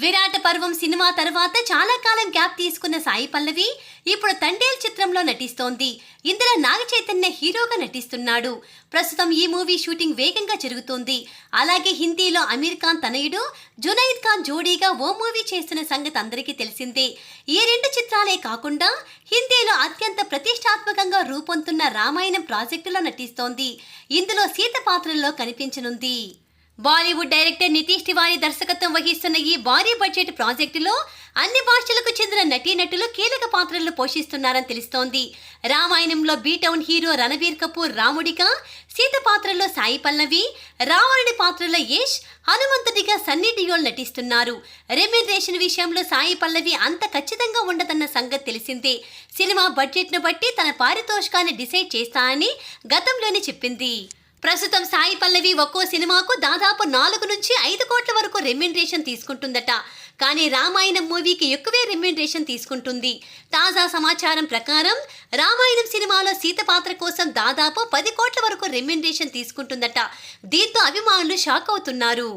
విరాట పర్వం సినిమా తర్వాత చాలా కాలం గ్యాప్ తీసుకున్న సాయి పల్లవి ఇప్పుడు తండేల్ చిత్రంలో నటిస్తోంది. ఇందులో నాగ చైతన్య హీరోగా నటిస్తున్నాడు. ప్రస్తుతం ఈ మూవీ షూటింగ్ వేగంగా జరుగుతోంది. అలాగే హిందీలో అమీర్ ఖాన్ తనయుడు జునైద్ ఖాన్ జోడీగా ఓ మూవీ చేస్తున్న సంగతి అందరికీ తెలిసిందే. ఈ రెండు చిత్రాలే కాకుండా హిందీలో అత్యంత ప్రతిష్టాత్మకంగా రూపొందుతున్న రామాయణం ప్రాజెక్టులో నటిస్తోంది. ఇందులో సీత పాత్రలో కనిపించనుంది. బాలీవుడ్ డైరెక్టర్ నితీష్ తివారీ దర్శకత్వం వహిస్తున్న ఈ భారీ బడ్జెట్ ప్రాజెక్టులో అన్ని భాషలకు చెందిన నటీనటులు కీలక పాత్రలు పోషిస్తున్నారని తెలుస్తోంది. రామాయణంలో బీటౌన్ హీరో రణబీర్ కపూర్ రాముడిగా సీత పాత్రలో సాయి పల్లవి రావణుడి పాత్రలో యష్ హనుమంతుడిగా సన్నీ డియోల్ నటిస్తున్నారు. రెమ్యునరేషన్ విషయంలో సాయి పల్లవి అంత ఖచ్చితంగా ఉండదన్న సంగతి తెలిసిందే. సినిమా బడ్జెట్ను బట్టి తన పారితోషికాన్ని డిసైడ్ చేస్తానని గతంలోనే చెప్పింది. ప్రస్తుతం సాయి పల్లవి ఒక్కో సినిమాకు దాదాపు నాలుగు నుంచి ఐదు కోట్ల వరకు రెమ్యునరేషన్ తీసుకుంటుందట. కానీ రామాయణం మూవీకి ఎక్కువే రెమ్యునరేషన్ తీసుకుంటుంది. తాజా సమాచారం ప్రకారం రామాయణం సినిమాలో సీత పాత్ర కోసం దాదాపు పది కోట్ల వరకు రెమ్యునరేషన్ తీసుకుంటుందట. దీంతో అభిమానులు షాక్ అవుతున్నారు.